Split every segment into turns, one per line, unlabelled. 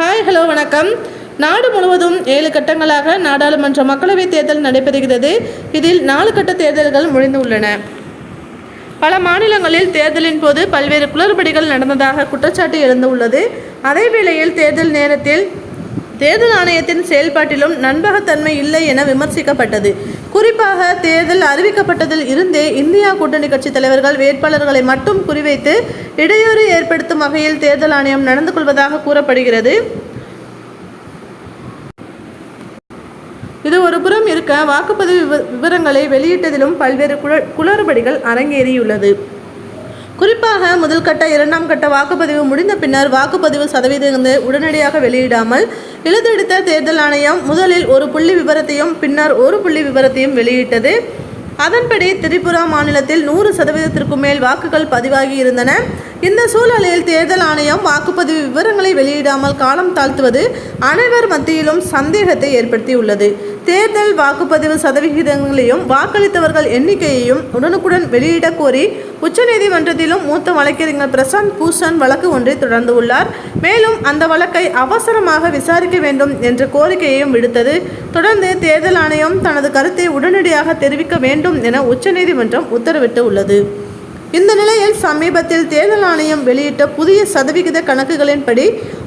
Hi hello வணக்கம். நாடு முழுவதும் ஏழு கட்டங்களாக நாடாளுமன்ற மக்களவைத் தேர்தல் நடைபெறுகிறது. இதில் நாலு கட்ட தேர்தல்கள் முடிந்துள்ளன. பல மாநிலங்களில் தேர்தலின் போது பல்வேறு குளறுபடிகள் நடந்ததாக குற்றச்சாட்டு எழுந்துள்ளது. அதேவேளையில் தேர்தல் நேரத்தில் தேர்தல் ஆணையத்தின் செயல்பாட்டிலும் நண்பகத்தன்மை இல்லை என விமர்சிக்கப்பட்டது. குறிப்பாக தேர்தல் அறிவிக்கப்பட்டதில் இருந்தே இந்தியா கூட்டணி கட்சி தலைவர்கள் வேட்பாளர்களை மட்டும் குறிவைத்து இடையூறு ஏற்படுத்தும் வகையில் தேர்தல் ஆணையம் நடந்து கொள்வதாக கூறப்படுகிறது. இது ஒரு புறம் இருக்க வாக்குப்பதிவு விவரங்களை வெளியிட்டதிலும் பல்வேறு குளறுபடிகள் அரங்கேறியுள்ளது. குறிப்பாக முதல் கட்ட இரண்டாம் கட்ட வாக்குப்பதிவு முடிந்த பின்னர் வாக்குப்பதிவு சதவீதங்களை உடனடியாக வெளியிடாமல் இழுத்தெடுத்த தேர்தல் ஆணையம் முதலில் ஒரு புள்ளி விவரத்தையும் பின்னர் ஒரு புள்ளி விவரத்தையும் வெளியிட்டது. அதன்படி திரிபுரா மாநிலத்தில் நூறு சதவீதத்திற்கும் மேல் வாக்குகள் பதிவாகி இருந்தன. இந்த சூழலில் தேர்தல் ஆணையம் வாக்குப்பதிவு விவரங்களை வெளியிடாமல் காலம் தாழ்த்துவது அனைவர் மத்தியிலும் சந்தேகத்தை ஏற்படுத்தியுள்ளது. தேர்தல் வாக்குப்பதிவு சதவிகிதங்களையும் வாக்களித்தவர்கள் எண்ணிக்கையையும் உடனுக்குடன் வெளியிடக் கோரி உச்சநீதிமன்றத்திலும் மூத்த வழக்கறிஞர் பிரசாந்த் பூஷன் வழக்கு ஒன்றை தொடர்ந்து உள்ளார். மேலும் அந்த வழக்கை அவசரமாக விசாரிக்க வேண்டும் என்ற கோரிக்கையையும் விடுத்தது. தொடர்ந்து தேர்தல் ஆணையம் தனது கருத்தை உடனடியாக தெரிவிக்க வேண்டும் என உச்சநீதிமன்றம் உத்தரவிட்டு உள்ளது இந்த நிலையில் சமீபத்தில் தேர்தல் ஆணையம் வெளியிட்ட புதிய சதவிகித கணக்குகளின்படி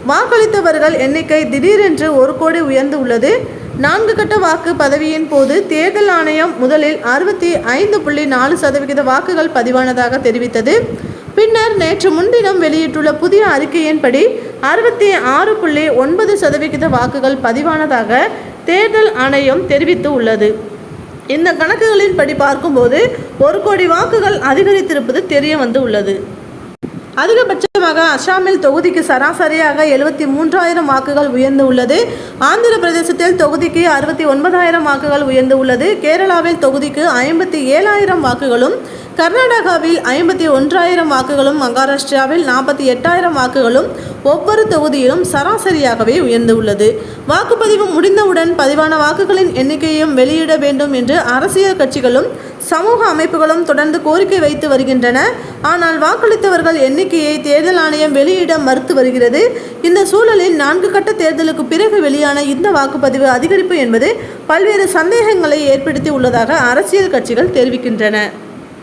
வாக்களித்தவர்கள் எண்ணிக்கை திடீரென்று ஒரு கோடி உயர்ந்து உள்ளது நான்கு கட்ட வாக்கு பதவியின் போது தேர்தல் ஆணையம் முதலில் அறுபத்தி ஐந்து புள்ளி நாலு சதவிகித வாக்குகள் பதிவானதாக தெரிவித்தது. பின்னர் நேற்று முன்தினம் வெளியிட்டுள்ள புதிய அறிக்கையின்படி அறுபத்தி ஆறு புள்ளி ஒன்பது சதவிகித வாக்குகள் பதிவானதாக தேர்தல் ஆணையம் தெரிவித்து உள்ளது. இந்த கணக்குகளின்படி பார்க்கும்போது ஒரு கோடி வாக்குகள் அதிகரித்திருப்பது தெரிய வந்து உள்ளது. அதிகபட்சமாக அசாமில் தொகுதிக்கு சராசரியாக எழுபத்தி மூன்றாயிரம் வாக்குகள் உயர்ந்து உள்ளது. ஆந்திர பிரதேசத்தில் தொகுதிக்கு அறுபத்தி ஒன்பதாயிரம் வாக்குகள் உயர்ந்து உள்ளது. கேரளாவில் தொகுதிக்கு ஐம்பத்தி ஏழாயிரம் வாக்குகளும் கர்நாடகாவில் ஐம்பத்தி ஒன்றாயிரம் வாக்குகளும் மகாராஷ்டிராவில் நாற்பத்தி எட்டாயிரம் வாக்குகளும் ஒவ்வொரு தொகுதியிலும் சராசரியாகவே உயர்ந்துள்ளது வாக்குப்பதிவு முடிந்தவுடன் பதிவான வாக்குகளின் எண்ணிக்கையும் வெளியிட வேண்டும் என்று அரசியல் கட்சிகளும் சமூக அமைப்புகளும் தொடர்ந்து கோரிக்கை வைத்து வருகின்றன. ஆனால் வாக்களித்தவர்கள் எண்ணிக்கையை தேர்தல் ஆணையம் வெளியிட மறுத்து வருகிறது. இந்த சூழலில் நான்கு கட்ட தேர்தலுக்கு பிறகு வெளியான இந்த வாக்குப்பதிவு அதிகரிப்பு என்பது பல்வேறு சந்தேகங்களை ஏற்படுத்தி உள்ளதாக அரசியல் கட்சிகள் தெரிவிக்கின்றன.